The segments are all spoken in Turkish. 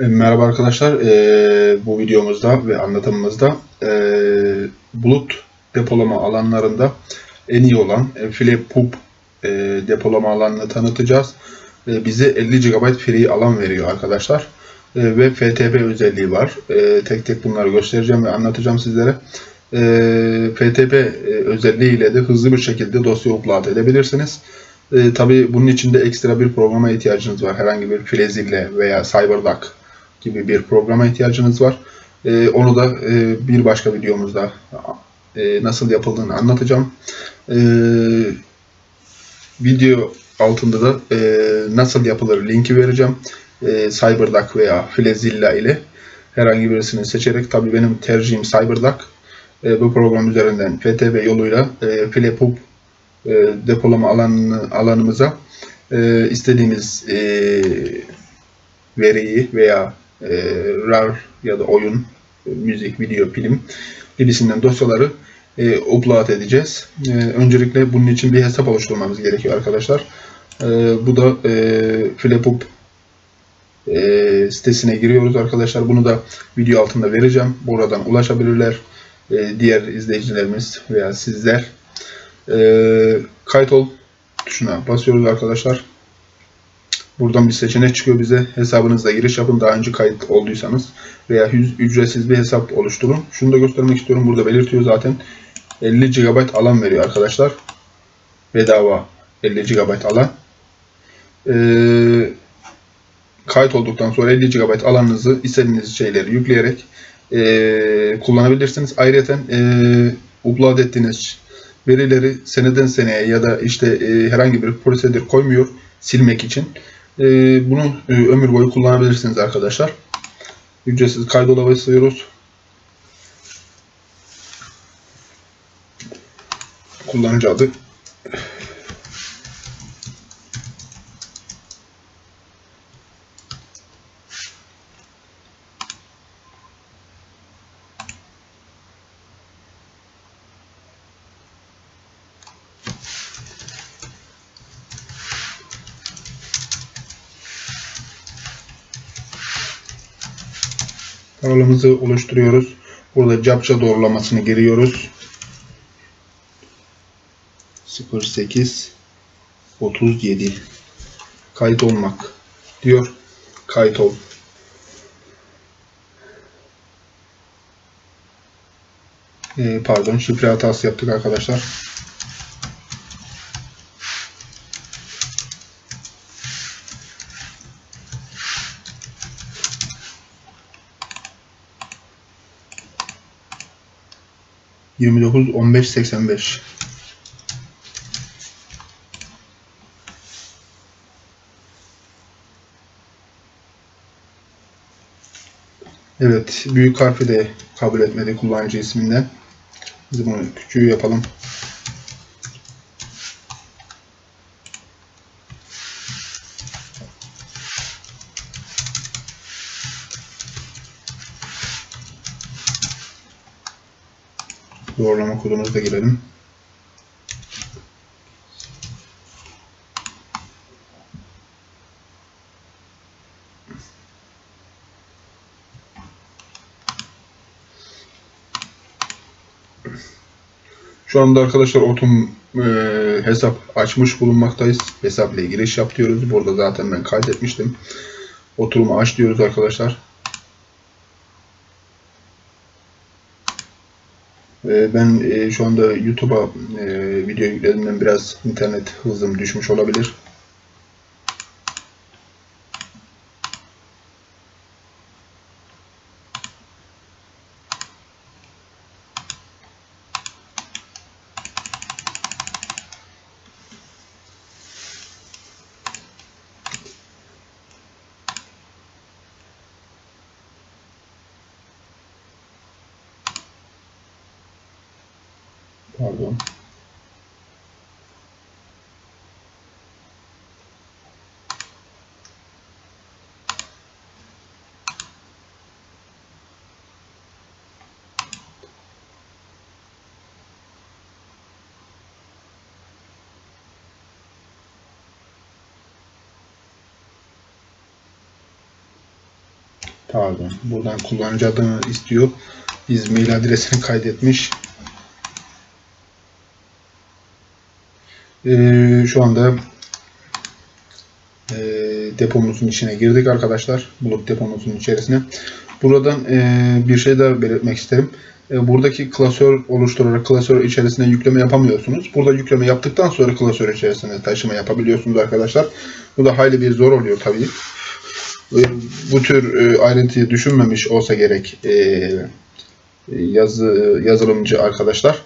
E, Merhaba arkadaşlar. E, bu videomuzda ve anlatımımızda e, bulut depolama alanlarında en iyi olan e, e, depolama alanını tanıtacağız. E, bize 50 GB free alan veriyor arkadaşlar. E, ve FTP özelliği var. E, tek tek bunları göstereceğim ve anlatacağım sizlere. E, FTP e, özelliğiyle de hızlı bir şekilde dosya upload edebilirsiniz. E, tabii bunun için de ekstra bir programa ihtiyacınız var. Herhangi bir Flezille veya CyberDuck gibi bir programa ihtiyacınız var. E, onu da e, bir başka videomuzda e, nasıl yapıldığını anlatacağım. Video altında da nasıl yapılır linki vereceğim. CyberDuck veya Flezilla ile herhangi birisini seçerek tabii benim tercihim CyberDuck. Bu program üzerinden FTP yoluyla e, depolama alanını, alanımıza istediğimiz veriyi veya e, RAR ya da oyun, e, müzik, video, film gibisinden dosyaları e, upload edeceğiz. E, öncelikle bunun için bir hesap oluşturmamız gerekiyor arkadaşlar. E, bu da e, Filepub e, sitesine giriyoruz arkadaşlar. Bunu da video altında vereceğim. Buradan ulaşabilirler. E, diğer izleyicilerimiz veya sizler. E, kayıt ol tuşuna basıyoruz arkadaşlar. Buradan bir seçenek çıkıyor bize. Hesabınızla giriş yapın. Daha önce kayıt olduysanız veya ücretsiz bir hesap oluşturun. Şunu da göstermek istiyorum. Burada belirtiyor zaten. 50 GB alan veriyor arkadaşlar. Bedava 50 GB alan. Ee, kayıt olduktan sonra 50 GB alanınızı istediğiniz şeyleri yükleyerek e, kullanabilirsiniz. Ayrıca e, upload ettiğiniz verileri seneden seneye ya da işte e, herhangi bir prosedür koymuyor silmek için. E, bunu e, ömür boyu kullanabilirsiniz arkadaşlar. Ücretsiz kaydola basıyoruz. Kullanıcı adı. Parolamızı oluşturuyoruz. Burada captcha doğrulamasını giriyoruz. 08 37 kayıt olmak diyor. Kayıt ol. Ee, pardon şifre hatası yaptık arkadaşlar. Yirmi dokuz on beş seksen beş. Evet, büyük harfi de kabul etmedi kullanıcı isminden. Biz bunu küçüğü yapalım. Doğrulama kodumuzu da girelim. Şu anda arkadaşlar otum e, hesap açmış bulunmaktayız. Hesap ile giriş yap diyoruz. Burada zaten ben kaydetmiştim. Oturumu aç diyoruz arkadaşlar. Ben e, şu anda YouTube'a e, video yüklediğimden biraz internet hızım düşmüş olabilir. Pardon. Pardon. Buradan kullanıcı adını istiyor. Biz mail adresini kaydetmiş. Ee, şu anda e, depomuzun içine girdik arkadaşlar. Bulut depomuzun içerisine. Buradan e, bir şey daha belirtmek isterim. E, buradaki klasör oluşturarak klasör içerisine yükleme yapamıyorsunuz. Burada yükleme yaptıktan sonra klasör içerisine taşıma yapabiliyorsunuz arkadaşlar. Bu da hayli bir zor oluyor tabii. E, bu tür e, ayrıntıyı düşünmemiş olsa gerek e, yazı yazılımcı arkadaşlar.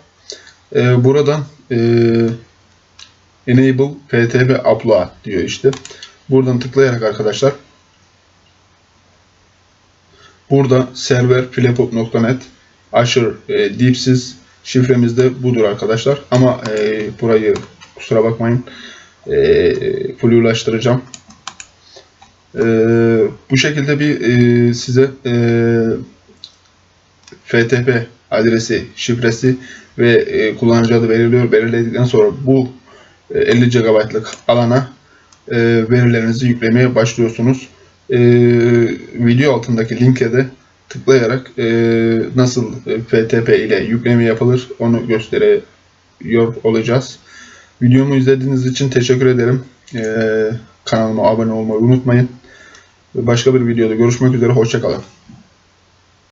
E, buradan e, Enable FTP Upload diyor işte. Buradan tıklayarak arkadaşlar burada server philipop.net aşırı e, dipsiz şifremiz de budur arkadaşlar. Ama e, burayı kusura bakmayın e, flulaştıracağım. E, bu şekilde bir e, size e, FTP adresi, şifresi ve e, kullanıcı adı veriliyor. Belirledikten sonra bu 50 GB'lık alana e, verilerinizi yüklemeye başlıyorsunuz. E, video altındaki linke de tıklayarak e, nasıl e, FTP ile yükleme yapılır onu gösteriyor olacağız. Videomu izlediğiniz için teşekkür ederim. E, kanalıma abone olmayı unutmayın. Başka bir videoda görüşmek üzere. Hoşçakalın.